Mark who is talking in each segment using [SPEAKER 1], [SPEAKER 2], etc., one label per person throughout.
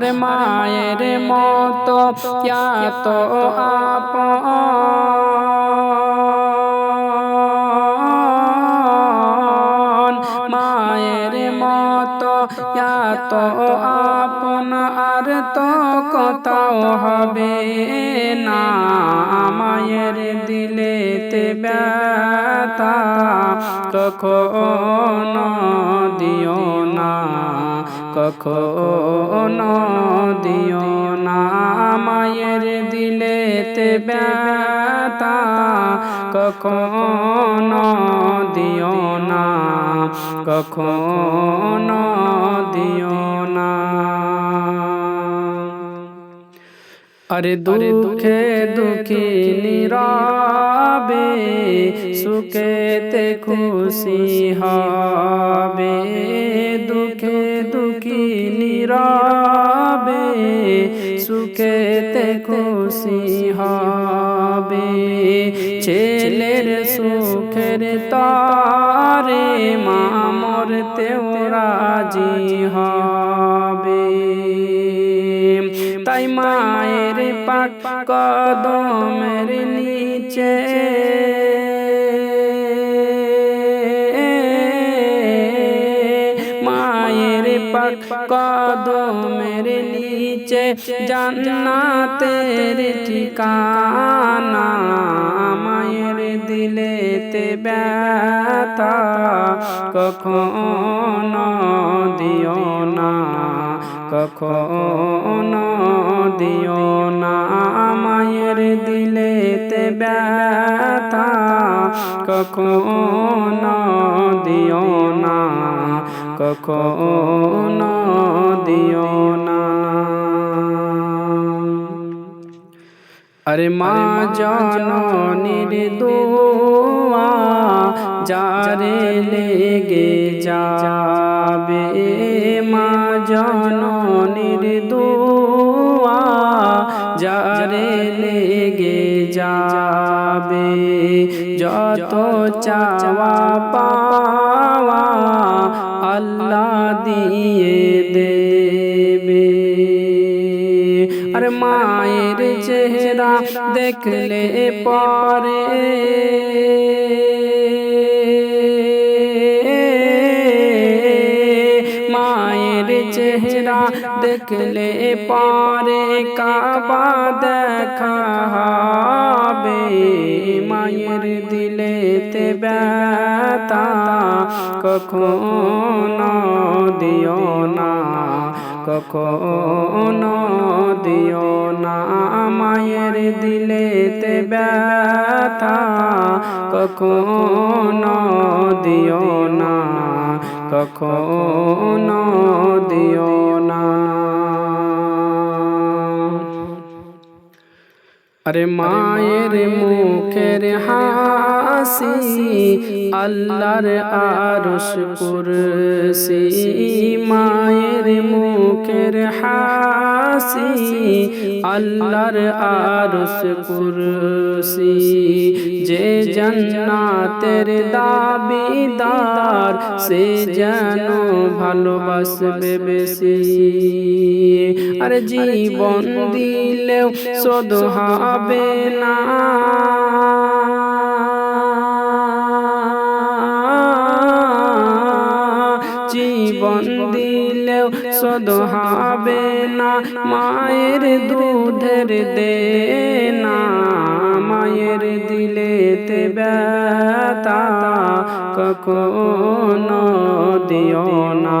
[SPEAKER 1] আরে মায়ের মতো এত আপন। মায়ের মতো এত আপন। আর তো কোথাও হবে না। মায়ের দিলেতে ব্যথা কখনো দিও না। কখনো দিও না মায়ের দিলেতে ব্যথা। কখনো দিও না, কখনো দিও না। আরে দুঃখে দুঃখী নীরবে, সুখেতে খুশি হবে। নীরবে সুখেতে খুশি হবে। ছেলের সুখের তারে মামর তেও রাজি হবে। তাই মায়ের পাক কদমের নিচে মায়ের পাক কদমের নিচে জান্নাতের ঠিকানা মায়ের দিলেতে ব্যথা কখনো কখনো দিও না মায়ের দিলেতে ব্যথা। কখনো দিও না, কখনো দিও না। আরে মা জননীর দোয়া, যারে লেগে যাবে মা। জননীর দোয়া যারে লেগে যাবে যত চাওয়া পাওয়া আল্লাহ দিয়ে দেবে আর মায়ের চেহারা দেখলে পরে চেহারা দেখলে পরে কাবা দেখা হবে। মায়ের দিলেতে ব্যথা কখনো দিও না, কখনো দিও না। মায়ের দিলেতে ব্যথা কখনো দিও না। কখনো দিও আরে মায়ের মুখের হাসি আল্লাহর আরশ কুরসি মায়ের মুখের হাসি আল্লাহর আরশ কুরসি যে জান্নাতের দাবিদার সে যেন ভালোবাসবে বেশি। আর জীবন দিলেও শোধ হবে না। জীবন দিলেও শোধ হবে না। মায়ের দুধের দে না মায়ের দিলেতে ব্যথা কখনো দিও না।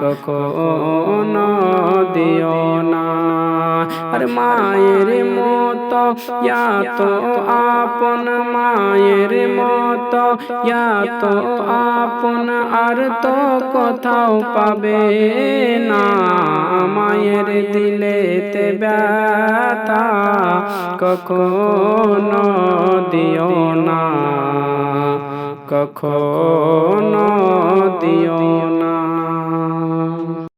[SPEAKER 1] কখনো দিও না। আর মায়ের মত মতো তো আপন মায়ের মতো তো আপন, আর তো কোথাও পাবে না। মায়ের দিলেতে ব্যথা কখনো দিও না। কখনো দিও